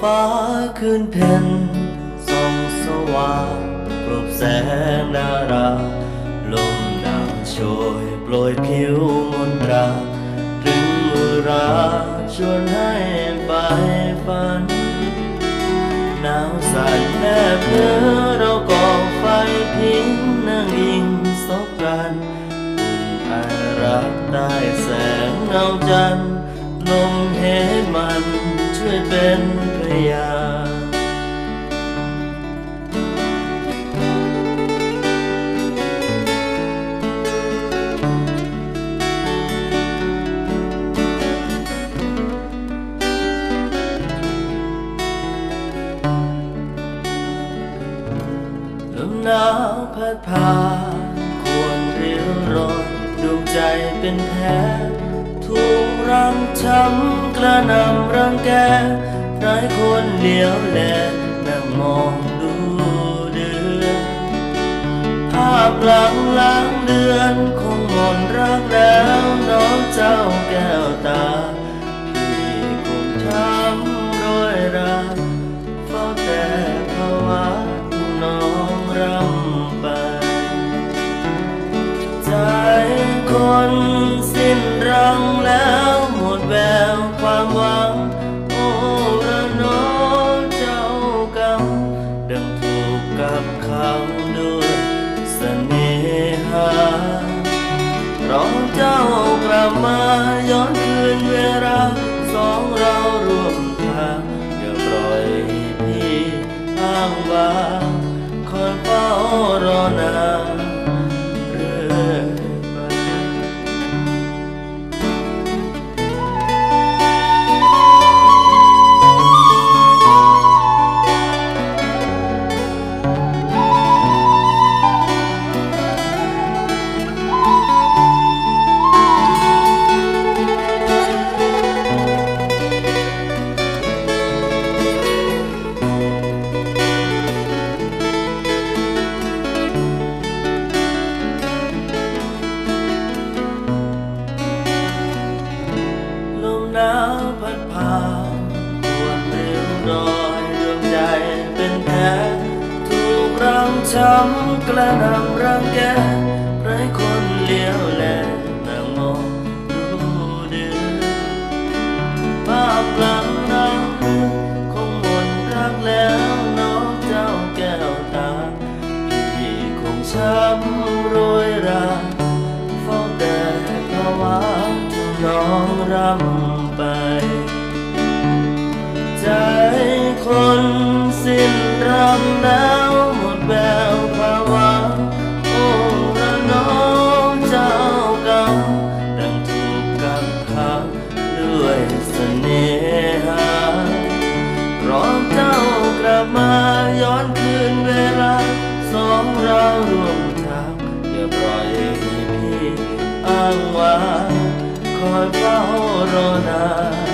ฟ้าคืนเพ็ญส่องสว่างกลบแสงดาราลมหนาวโชยโปรยผิวมนตราถึงมือราชวนให้ไปฝันหนาวสั่นแนบเนื้อเราก่อไฟพิงนั่งยิงศพกันอุ่นไอรักได้แสงเงาจันทร์ลมเหมัน ช่วยเป็นพระยาลมหนาวพัดพาควรเรียวร้อนดวงใจเป็นแพ้ รังช้ำกระนำรังแกหลายคนเลี้ยวแลนั่งมองดูเดือนภาพหลังล้างเดือนคงหมดรักแล้วน้องเจ้าแก้วตา พี่คงช้ำโรยราเฝ้าแต่ภาวะน้องรำไป ใจคนสิ้นรังแล้ว รอเจ้ากลับมาย้อนคืนเวลาสองเราร่วมทางอย่าปล่อยพี่อ้างว้าง ช้ำกระนำรังแกไร้คนเลี้ยวแลนั่งมองดูเดือนภาพหลังรังคงหมดรักแล้วน้องเจ้าแก้วตาพี่คงช้ำโรยราเฝ้าแต่ภาวะที่น้องรำไป ใจคนสิ้นรังแล้ว รอเจ้ากลับมาย้อนคืนเวลา สองเราร่วมทางอย่าปล่อยให้พี่อ้างว้างคอยเฝ้ารอนาน